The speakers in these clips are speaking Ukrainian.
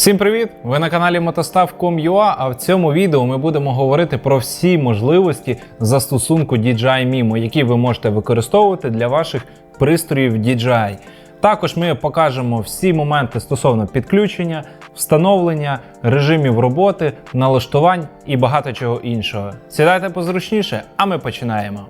Всім привіт! Ви на каналі Motostav.com.ua, а в цьому відео ми будемо говорити про всі можливості застосунку DJI Mimo, які ви можете використовувати для ваших пристроїв DJI. Також ми покажемо всі моменти стосовно підключення, встановлення, режимів роботи, налаштувань і багато чого іншого. Сідайте позручніше, а ми починаємо.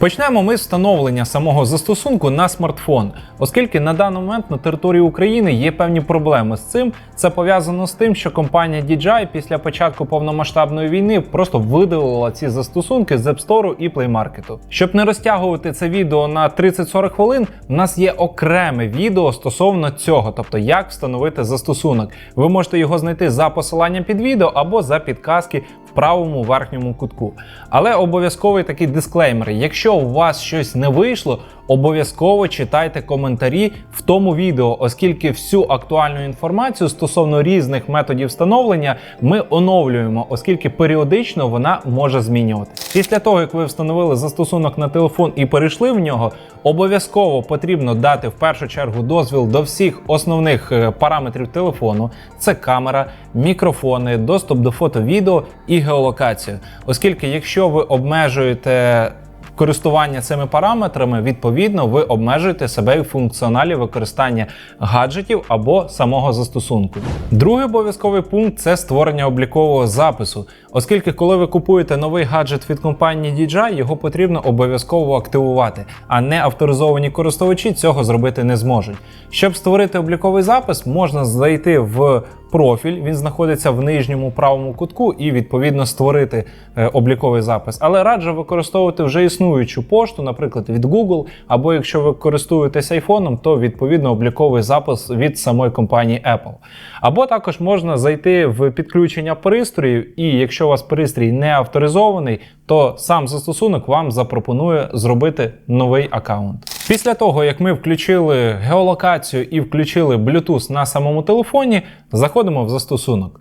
Почнемо ми з встановлення самого застосунку на смартфон, оскільки на даний момент на території України є певні проблеми з цим. Це пов'язано з тим, що компанія DJI після початку повномасштабної війни просто видалила ці застосунки з App Store і Play Market. Щоб не розтягувати це відео на 30-40 хвилин, в нас є окреме відео стосовно цього, тобто як встановити застосунок. Ви можете його знайти за посиланням під відео або за підказки в правому верхньому кутку. Але обов'язковий такий дисклеймер: якщо у вас щось не вийшло, обов'язково читайте коментарі в тому відео, оскільки всю актуальну інформацію стосовно різних методів встановлення ми оновлюємо, оскільки періодично вона може змінюватися. Після того, як ви встановили застосунок на телефон і перейшли в нього, обов'язково потрібно дати в першу чергу дозвіл до всіх основних е, параметрів телефону: це камера, мікрофони, доступ до фото, відео і геолокацію. Оскільки, якщо ви обмежуєте користування цими параметрами, відповідно, ви обмежуєте себе в функціоналі використання гаджетів або самого застосунку. Другий обов'язковий пункт це створення облікового запису, оскільки, коли ви купуєте новий гаджет від компанії DJI, його потрібно обов'язково активувати, а не авторизовані користувачі цього зробити не зможуть. Щоб створити обліковий запис, можна зайти в профіль, він знаходиться в нижньому правому кутку, і відповідно створити е, обліковий запис. Але раджу використовувати вже існуючу пошту, наприклад, від Google, або якщо ви користуєтесь айфоном, то відповідно обліковий запис від самої компанії Apple. Або також можна зайти в підключення пристроїв, і якщо у вас пристрій не авторизований, то сам застосунок вам запропонує зробити новий аккаунт. Після того, як ми включили геолокацію і включили Bluetooth на самому телефоні, заходимо в застосунок.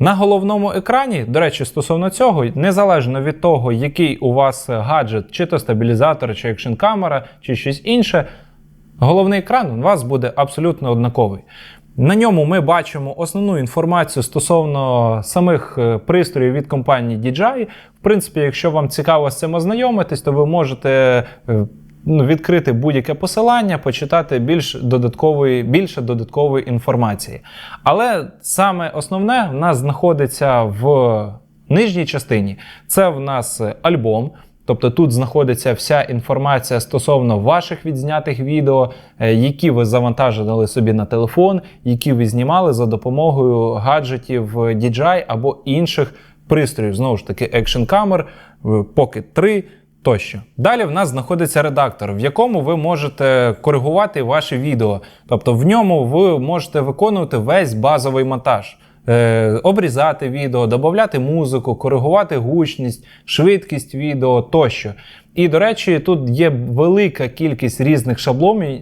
На головному екрані, до речі, стосовно цього, незалежно від того, який у вас гаджет, чи то стабілізатор, чи екшн камера, чи щось інше, головний екран у вас буде абсолютно однаковий. На ньому ми бачимо основну інформацію стосовно самих е, пристроїв від компанії DJI. В принципі, якщо вам цікаво з цим ознайомитись, то ви можете е, ну, відкрити будь-яке посилання, почитати більш додаткової, більше додаткової інформації. Але саме основне в нас знаходиться в нижній частині. Це в нас альбом. Тобто тут знаходиться вся інформація стосовно ваших відзнятих відео, е, які ви завантажили собі на телефон, які ви знімали за допомогою гаджетів DJI або інших пристроїв. Знову ж таки, екшн камер, Pocket 3 тощо. Далі в нас знаходиться редактор, в якому ви можете коригувати ваші відео. Тобто в ньому ви можете виконувати весь базовий монтаж. Е, обрізати відео, додати музику, коригувати гучність, швидкість відео тощо. І, до речі, тут є велика кількість різних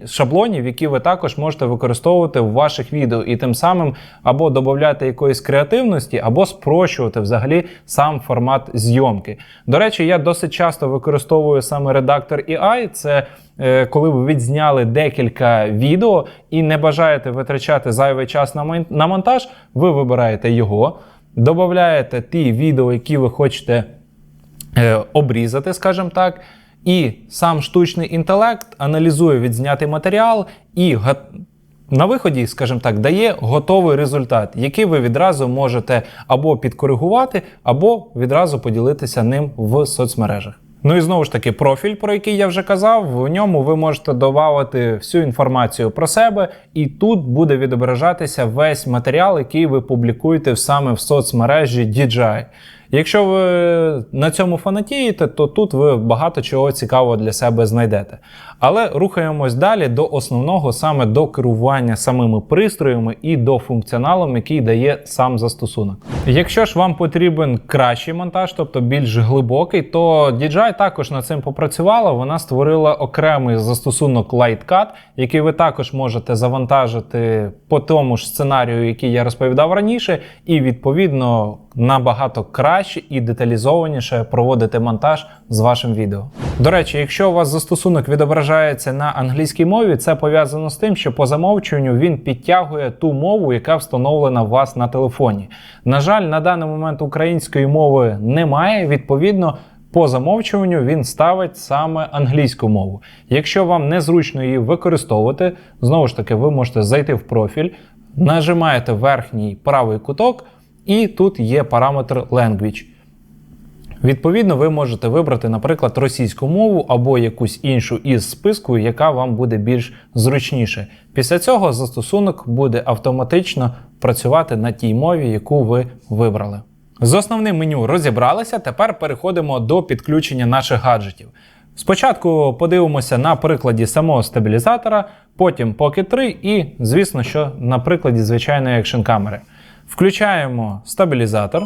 шаблонів, які ви також можете використовувати в ваших відео, і тим самим або додати якоїсь креативності, або спрощувати взагалі сам формат зйомки. До речі, я досить часто використовую саме редактор AI. Це е, коли ви відзняли декілька відео і не бажаєте витрачати зайвий час на монтаж, ви вибираєте його, додаєте ті відео, які ви хочете. Е, обрізати, скажімо так. І сам штучний інтелект аналізує відзнятий матеріал і на виході, скажімо так, дає готовий результат, який ви відразу можете або підкоригувати, або відразу поділитися ним в соцмережах. Ну і знову ж таки, профіль, про який я вже казав, в ньому ви можете додати всю інформацію про себе, і тут буде відображатися весь матеріал, який ви публікуєте саме в соцмережі DJI. Якщо ви на цьому фанатієте, то тут ви багато чого цікавого для себе знайдете. Але рухаємось далі до основного, саме до керування самими пристроями і до функціоналом, який дає сам застосунок. Якщо ж вам потрібен кращий монтаж, тобто більш глибокий, то DJI також над цим попрацювала. Вона створила окремий застосунок LightCut, який ви також можете завантажити по тому ж сценарію, який я розповідав раніше, і відповідно набагато краще і деталізованіше проводити монтаж з вашим відео. До речі, якщо у вас застосунок відображається на англійській мові, це пов'язано з тим, що по замовчуванню він підтягує ту мову, яка встановлена у вас на телефоні. На жаль, на даний момент української мови немає. Відповідно. По замовчуванню він ставить саме англійську мову. Якщо вам незручно її використовувати, знову ж таки, ви можете зайти в профіль, нажимаєте верхній правий куток, і тут є параметр Language. Відповідно, ви можете вибрати, наприклад, російську мову або якусь іншу із списку, яка вам буде більш зручніше. Після цього застосунок буде автоматично працювати на тій мові, яку ви вибрали. З основним меню розібралися. Тепер переходимо до підключення наших гаджетів. Спочатку подивимося на прикладі самого стабілізатора, потім Pocket 3 і, звісно, що на прикладі звичайної екшн камери. Включаємо стабілізатор.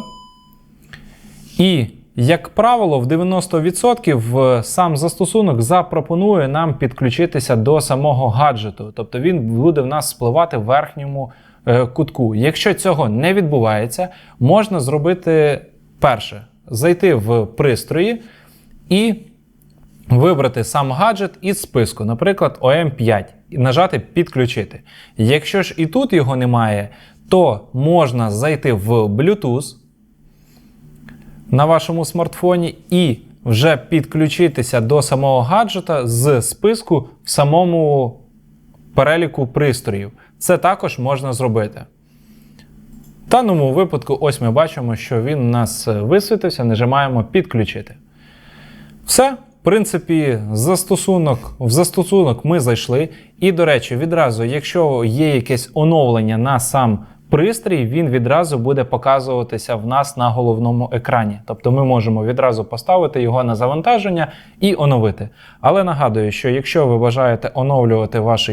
І, як правило, в 90% сам застосунок запропонує нам підключитися до самого гаджету. Тобто він буде в нас спливати в верхньому е, кутку. Якщо цього не відбувається, можна зробити перше: зайти в пристрої і вибрати сам гаджет із списку, наприклад, OM5, і нажати Підключити. Якщо ж і тут його немає, то можна зайти в Bluetooth на вашому смартфоні і вже підключитися до самого гаджета з списку в самому переліку пристроїв. Це також можна зробити. В даному випадку, ось ми бачимо, що він у нас висвітився, нажимаємо підключити. Все. В принципі, застосунок, в застосунок ми зайшли. І, до речі, відразу, якщо є якесь оновлення на сам пристрій, він відразу буде показуватися в нас на головному екрані. Тобто ми можемо відразу поставити його на завантаження і оновити. Але нагадую, що якщо ви бажаєте оновлювати ваш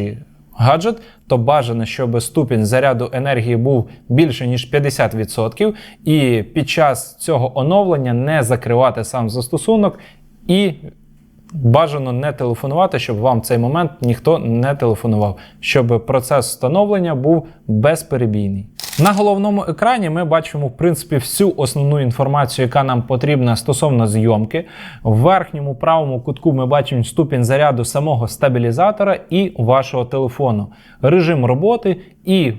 гаджет, то бажано, щоб ступінь заряду енергії був більше ніж 50%, і під час цього оновлення не закривати сам застосунок і бажано не телефонувати, щоб вам в цей момент ніхто не телефонував, щоб процес встановлення був безперебійний. На головному екрані ми бачимо в принципі всю основну інформацію, яка нам потрібна стосовно зйомки. В верхньому правому кутку ми бачимо ступінь заряду самого стабілізатора і вашого телефону, режим роботи і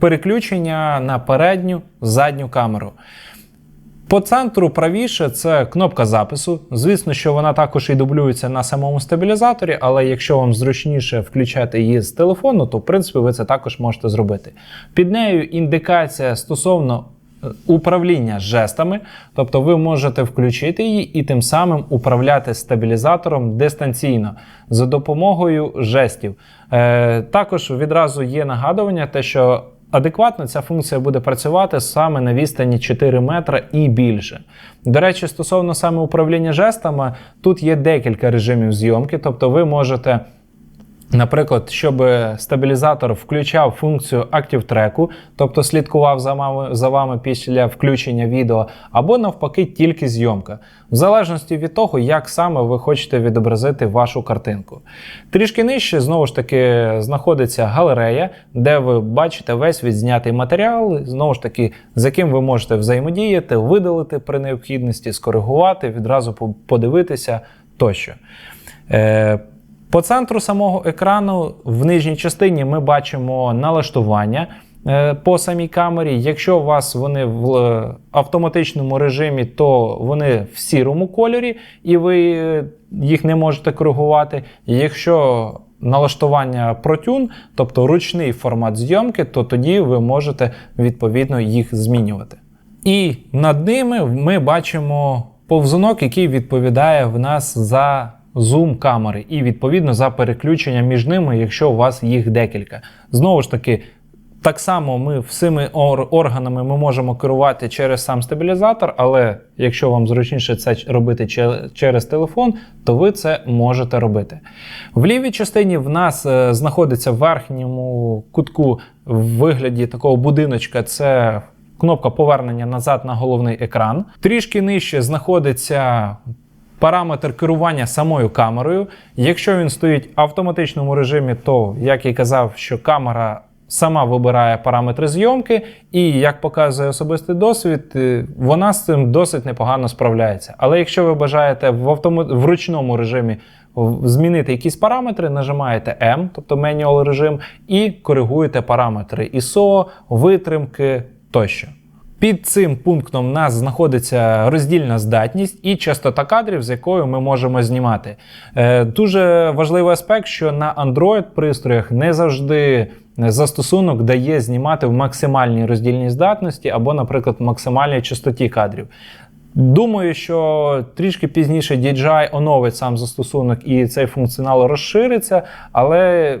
переключення на передню задню камеру. По центру правіше це кнопка запису. Звісно, що вона також і дублюється на самому стабілізаторі, але якщо вам зручніше включати її з телефону, то в принципі ви це також можете зробити. Під нею індикація стосовно е, управління жестами, тобто ви можете включити її і тим самим управляти стабілізатором дистанційно за допомогою жестів. Е, Також відразу є нагадування, те, що Адекватно ця функція буде працювати саме на відстані 4 метра і більше. До речі, стосовно саме управління жестами, тут є декілька режимів зйомки, тобто ви можете. Наприклад, щоб стабілізатор включав функцію Active Track, тобто слідкував за вами, за вами після включення відео, або навпаки, тільки зйомка, в залежності від того, як саме ви хочете відобразити вашу картинку. Трішки нижче, знову ж таки, знаходиться галерея, де ви бачите весь відзнятий матеріал, знову ж таки, з яким ви можете взаємодіяти, видалити при необхідності, скоригувати, відразу подивитися тощо. По центру самого екрану в нижній частині ми бачимо налаштування е, по самій камері. Якщо у вас вони в е, автоматичному режимі, то вони в сірому кольорі, і ви е, їх не можете коригувати. Якщо налаштування протюн, тобто ручний формат зйомки, то тоді ви можете відповідно їх змінювати. І над ними ми бачимо повзунок, який відповідає в нас за зум камери, і відповідно за переключення між ними, якщо у вас їх декілька. Знову ж таки. Так само ми всіми органами ми можемо керувати через сам стабілізатор, але якщо вам зручніше це робити через телефон, то ви це можете робити. В лівій частині в нас е, знаходиться в верхньому кутку в вигляді такого будиночка. Це кнопка повернення назад на головний екран. Трішки нижче знаходиться параметр керування самою камерою. Якщо він стоїть в автоматичному режимі, то, як і казав, що камера сама вибирає параметри зйомки, і як показує особистий досвід, е, вона з цим досить непогано справляється. Але якщо ви бажаєте в автомо... в ручному режимі змінити якісь параметри, нажимаєте M, тобто manual режим, і коригуєте параметри ISO, витримки тощо. Під цим пунктом у нас знаходиться роздільна здатність і частота кадрів, з якою ми можемо знімати. Е, дуже важливий аспект, що на Android пристроях не завжди застосунок дає знімати в максимальній роздільній здатності або, наприклад, в максимальній частоті кадрів. Думаю, що трішки пізніше DJI оновить сам застосунок і цей функціонал розшириться, але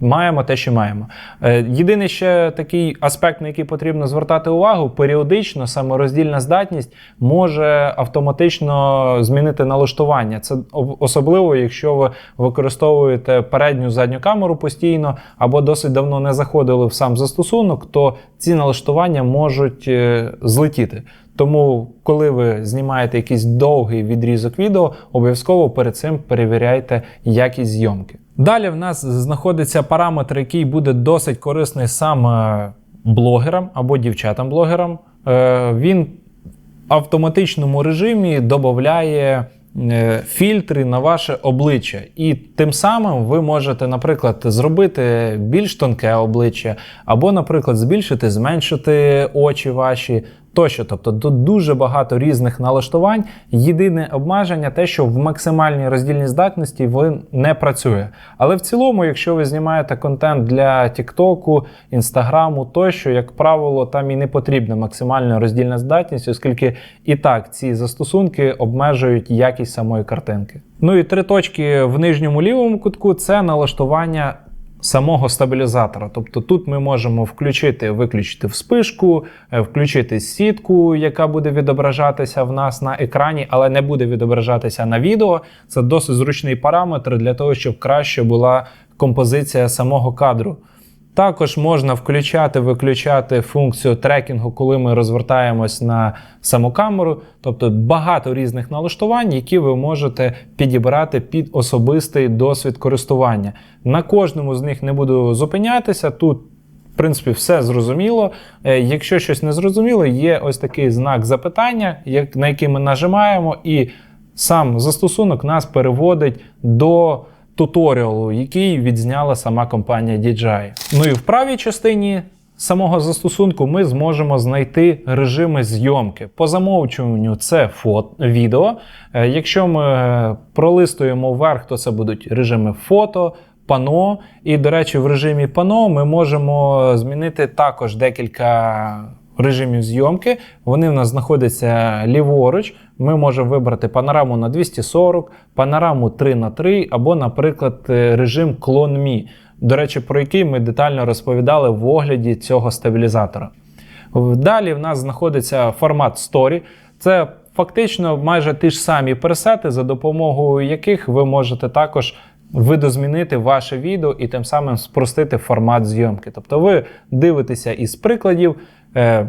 маємо те, що маємо. Е, Єдиний ще такий аспект, на який потрібно звертати увагу, періодично саме роздільна здатність може автоматично змінити налаштування. Це особливо, якщо ви використовуєте передню задню камеру постійно або досить давно не заходили в сам застосунок, то ці налаштування можуть е, злетіти. Тому, коли ви знімаєте якийсь довгий відрізок відео, обов'язково перед цим перевіряйте якість зйомки. Далі в нас знаходиться параметр, який буде досить корисний саме блогерам або дівчатам-блогерам. Е, Він в автоматичному режимі додає е, фільтри на ваше обличчя, і тим самим ви можете, наприклад, зробити більш тонке обличчя, або, наприклад, збільшити, зменшити очі ваші. Тощо, тобто тут дуже багато різних налаштувань. Єдине обмеження те, що в максимальній роздільній здатності він не працює. Але в цілому, якщо ви знімаєте контент для Тіктоку, Інстаграму тощо, як правило, там і не потрібна максимальна роздільна здатність, оскільки і так ці застосунки обмежують якість самої картинки. Ну і три точки в нижньому лівому кутку це налаштування самого стабілізатора. Тобто тут ми можемо включити, виключити вспишку, е, включити сітку, яка буде відображатися в нас на екрані, але не буде відображатися на відео. Це досить зручний параметр для того, щоб краще була композиція самого кадру. Також можна включати, виключати функцію трекінгу, коли ми розвертаємось на саму камеру. Тобто багато різних налаштувань, які ви можете підібрати під особистий досвід користування. На кожному з них не буду зупинятися. Тут, в принципі, все зрозуміло. Е, Якщо щось не зрозуміло, є ось такий знак запитання, на який ми нажимаємо, і сам застосунок нас переводить до туторіалу, який відзняла сама компанія DJI. Ну і в правій частині самого застосунку ми зможемо знайти режими зйомки. По замовчуванню це фото, відео. Е, Якщо ми е, пролистуємо вверх, то це будуть режими фото. Пано, і, до речі, в режимі пано ми можемо змінити також декілька режимів зйомки. Вони в нас знаходяться ліворуч. Ми можемо вибрати панораму на 240, панораму 3 на 3 або, наприклад, е, режим Clone Me, до речі, про який ми детально розповідали в огляді цього стабілізатора. Далі в нас знаходиться формат Story. Це фактично майже ті ж самі пресети, за допомогою яких ви можете також видозмінити ваше відео і тим самим спростити формат зйомки. Тобто ви дивитеся із прикладів. Е,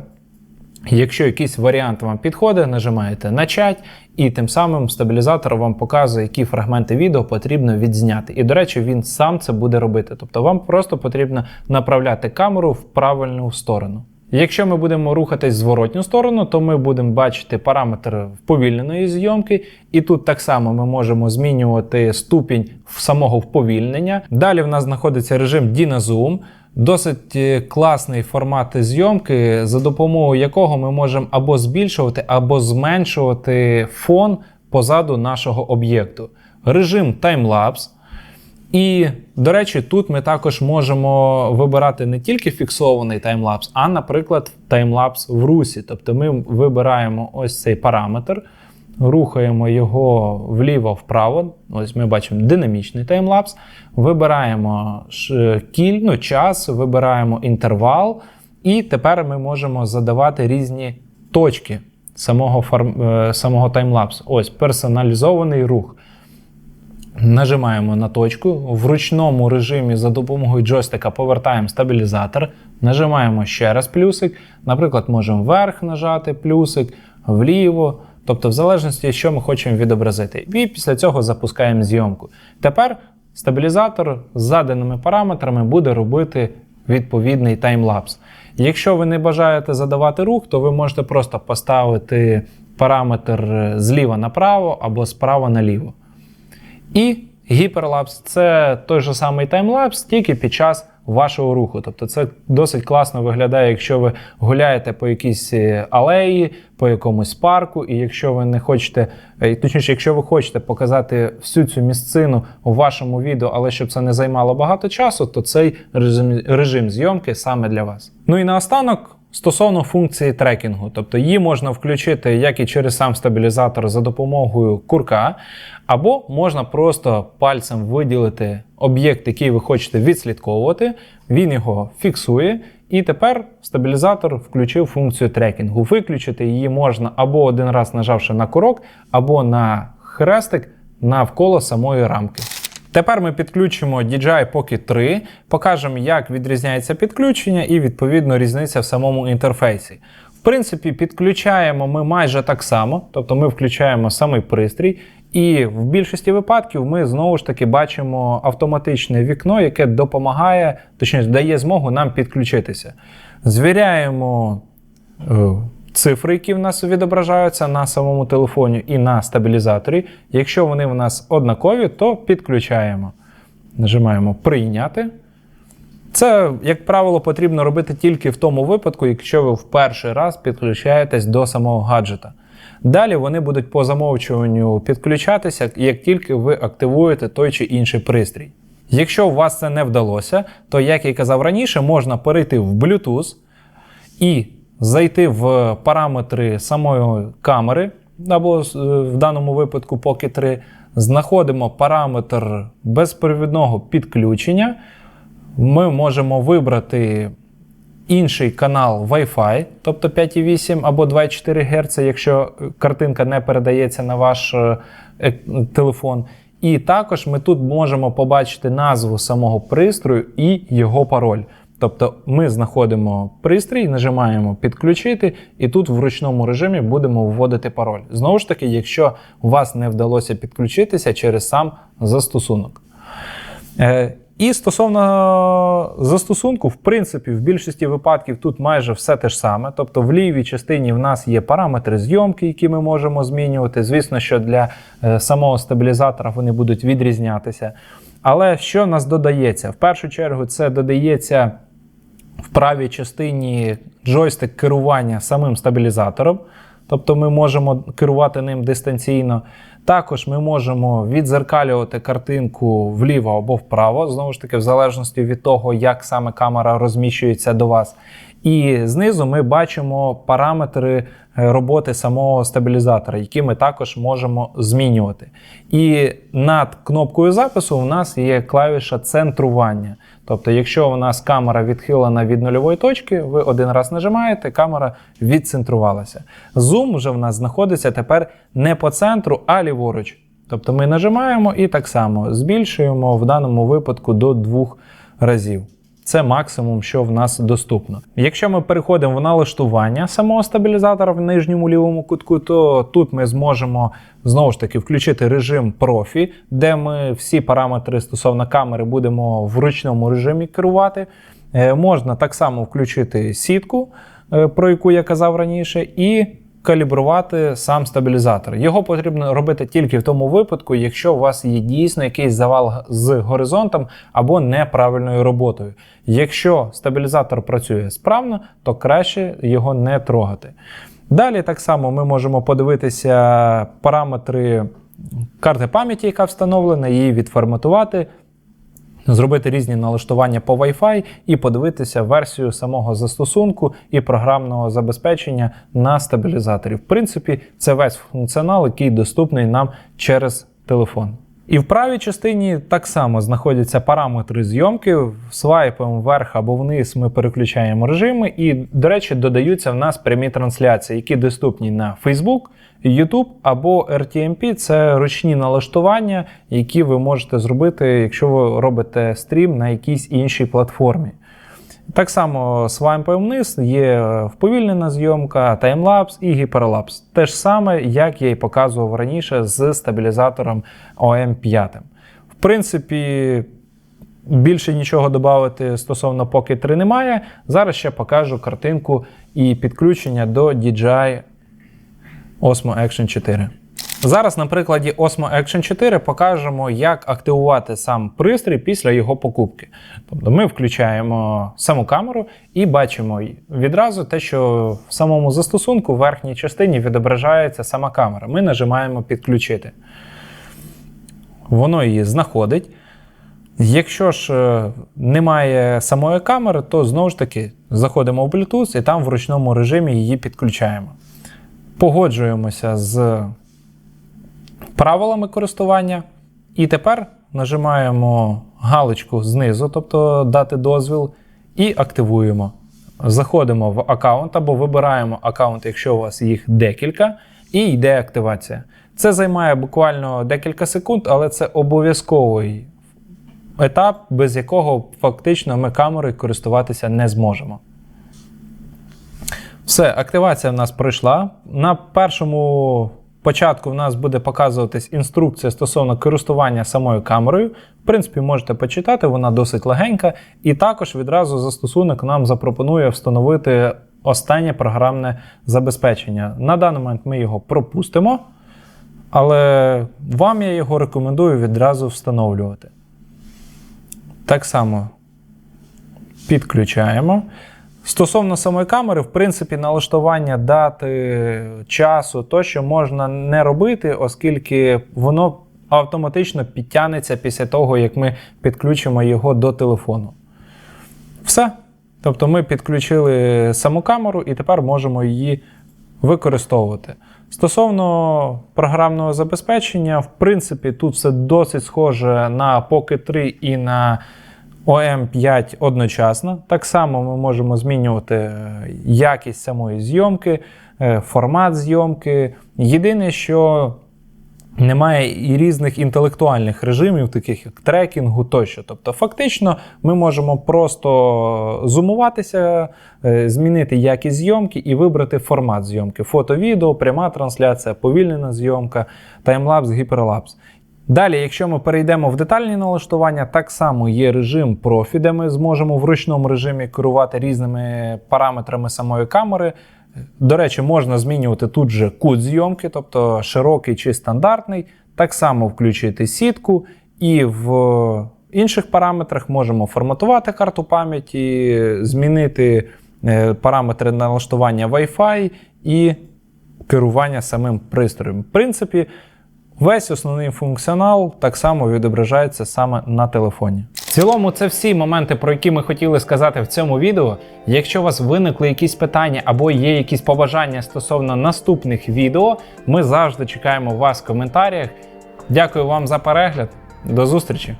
Якщо якийсь варіант вам підходить, нажимаєте начать, і тим самим стабілізатор вам показує, які фрагменти відео потрібно відзняти. І, до речі, він сам це буде робити. Тобто вам просто потрібно направляти камеру в правильну сторону. Якщо ми будемо рухатись в зворотню сторону, то ми будемо бачити параметр вповільненої зйомки, і тут так само ми можемо змінювати ступінь самого вповільнення. Далі в нас знаходиться режим DynaZoom. Досить е, класний формат зйомки, за допомогою якого ми можемо або збільшувати, або зменшувати фон позаду нашого об'єкту. Режим таймлапс. І, до речі, тут ми також можемо вибирати не тільки фіксований таймлапс, а, наприклад, таймлапс в русі. Тобто ми вибираємо ось цей параметр, рухаємо його вліво-вправо. Ось ми бачимо динамічний таймлапс. Вибираємо ш- кіль, ну, час, вибираємо інтервал, і тепер ми можемо задавати різні точки самого, фарм, е, самого таймлапсу. Ось персоналізований рух. Нажимаємо на точку. В ручному режимі за допомогою джойстика повертаємо стабілізатор. Нажимаємо ще раз плюсик. Наприклад, можемо вверх нажати плюсик, вліво. Тобто, в залежності, що ми хочемо відобразити. І після цього запускаємо зйомку. Тепер стабілізатор з заданими параметрами буде робити відповідний таймлапс. Якщо ви не бажаєте задавати рух, то ви можете просто поставити параметр зліва направо або справа наліво. І гіперлапс це той же самий таймлапс, тільки під час вашого руху. Тобто це досить класно виглядає, якщо ви гуляєте по якійсь е, алеї, по якомусь парку, і якщо ви не хочете, е, точніше, якщо ви хочете показати всю цю місцину у вашому відео, але щоб це не займало багато часу, то цей режим, режим зйомки саме для вас. Ну і наостанок. Стосовно функції трекінгу, тобто її можна включити як і через сам стабілізатор за допомогою курка, або можна просто пальцем виділити об'єкт, який ви хочете відслідковувати, він його фіксує. І тепер стабілізатор включив функцію трекінгу. Виключити її можна або один раз нажавши на курок, або на хрестик навколо самої рамки. Тепер ми підключимо DJI Pocket 3, покажемо, як відрізняється підключення і відповідно різниця в самому інтерфейсі. В принципі, підключаємо ми майже так само, тобто ми включаємо самий пристрій, і в більшості випадків ми знову ж таки бачимо автоматичне вікно, яке допомагає, точніше дає змогу нам підключитися. Звіряємо. Цифри, які в нас відображаються на самому телефоні і на стабілізаторі. Якщо вони в нас однакові, то підключаємо. Нажимаємо Прийняти. Це, як правило, потрібно робити тільки в тому випадку, якщо ви в перший раз підключаєтесь до самого гаджета. Далі вони будуть по замовчуванню підключатися, як тільки ви активуєте той чи інший пристрій. Якщо у вас це не вдалося, то, як я казав раніше, можна перейти в Bluetooth і зайти в параметри самої камери, або е, в даному випадку Pocket 3, знаходимо параметр безперевідного підключення. Ми можемо вибрати інший канал Wi-Fi, тобто 5,8 або 2,4 Гц, якщо картинка не передається на ваш е, телефон. І також ми тут можемо побачити назву самого пристрою і його пароль. Тобто ми знаходимо пристрій, нажимаємо підключити, і тут в ручному режимі будемо вводити пароль. Знову ж таки, якщо у вас не вдалося підключитися через сам застосунок. Е, і стосовно застосунку, в принципі, в більшості випадків тут майже все те ж саме. Тобто в лівій частині в нас є параметри зйомки, які ми можемо змінювати. Звісно, що для е, самого стабілізатора вони будуть відрізнятися. Але що нас додається? В першу чергу, це додається в правій частині джойстик керування самим стабілізатором. Тобто ми можемо керувати ним дистанційно. Також ми можемо відзеркалювати картинку вліво або вправо, знову ж таки, в залежності від того, як саме камера розміщується до вас. І знизу ми бачимо параметри роботи самого стабілізатора, які ми також можемо змінювати. І над кнопкою запису у нас є клавіша центрування. Тобто, якщо у нас камера відхилена від нульової точки, ви один раз нажимаєте, камера відцентрувалася. Зум вже в нас знаходиться тепер не по центру, а ліворуч. Тобто ми нажимаємо і так само збільшуємо в даному випадку до двох разів. Це максимум, що в нас доступно. Якщо ми переходимо в налаштування самого стабілізатора в нижньому лівому кутку, то тут ми зможемо знову ж таки включити режим профі, де ми всі параметри стосовно камери будемо в ручному режимі керувати. Е, можна так само включити сітку, е, про яку я казав раніше, і калібрувати сам стабілізатор. Його потрібно робити тільки в тому випадку, якщо у вас є дійсно якийсь завал з горизонтом або неправильною роботою. Якщо стабілізатор працює справно, то краще його не трогати. Далі так само ми можемо подивитися параметри карти пам'яті, яка встановлена, її відформатувати зробити різні налаштування по Wi-Fi і подивитися версію самого застосунку і програмного забезпечення на стабілізаторі. В принципі, це весь функціонал, який доступний нам через телефон. І в правій частині так само знаходяться параметри зйомки. Свайпом вверх або вниз ми переключаємо режими, і, до речі, додаються в нас прямі трансляції, які доступні на Facebook, YouTube або RTMP це ручні налаштування, які ви можете зробити, якщо ви робите стрім на якійсь іншій платформі. Так само свайпом вниз є вповільнена зйомка, таймлапс і гіперлапс. Те ж саме, як я і показував раніше з стабілізатором OM5. В принципі, Більше нічого додати стосовно Pocket 3 немає. Зараз ще покажу картинку і підключення до DJI Osmo Action 4. Зараз на прикладі Osmo Action 4 покажемо, як активувати сам пристрій після його покупки. Тобто ми включаємо саму камеру і бачимо відразу те, що в самому застосунку в верхній частині відображається сама камера. Ми нажимаємо підключити. Воно її знаходить. Якщо ж е, немає самої камери, то знову ж таки заходимо в Bluetooth і там в ручному режимі її підключаємо. Погоджуємося з правилами користування. І тепер нажимаємо галочку знизу, тобто дати дозвіл, і активуємо. Заходимо в аккаунт або вибираємо аккаунт, якщо у вас їх декілька, і йде активація. Це займає буквально декілька секунд, але це обов'язковий етап, без якого фактично ми камерою користуватися не зможемо. Все, активація в нас пройшла. На першому початку в нас буде показуватись інструкція стосовно користування самою камерою. В принципі, можете почитати, вона досить легенька. І також відразу застосунок нам запропонує встановити останнє програмне забезпечення. На даний момент ми його пропустимо, але вам я його рекомендую відразу встановлювати. Так само підключаємо. Стосовно самої камери, в принципі, налаштування дати часу тощо можна не робити, оскільки воно автоматично підтягнеться після того, як ми підключимо його до телефону. Все. Тобто ми підключили саму камеру і тепер можемо її використовувати. Стосовно програмного забезпечення, в принципі, тут все досить схоже на Pocket 3 і на OM5 одночасно. Так само ми можемо змінювати е, якість самої зйомки, е, формат зйомки. Єдине, що немає і різних інтелектуальних режимів, таких як трекінгу тощо. Тобто, фактично, ми можемо просто зумуватися, е, змінити якість зйомки і вибрати формат зйомки: фото, відео, пряма трансляція, повільнена зйомка, таймлапс, гіперлапс. Далі, якщо ми перейдемо в детальні налаштування, так само є режим профі, де ми зможемо в ручному режимі керувати різними параметрами самої камери. До речі, можна змінювати тут же кут зйомки, тобто широкий чи стандартний. Так само включити сітку, і в інших параметрах можемо форматувати карту пам'яті, змінити е, параметри налаштування Wi-Fi і керування самим пристроєм. В принципі, Весь основний функціонал так само відображається саме на телефоні. В цілому, це всі моменти, про які ми хотіли сказати в цьому відео. Якщо у вас виникли якісь питання або є якісь побажання стосовно наступних відео, ми завжди чекаємо вас в коментарях. Дякую вам за перегляд. До зустрічі!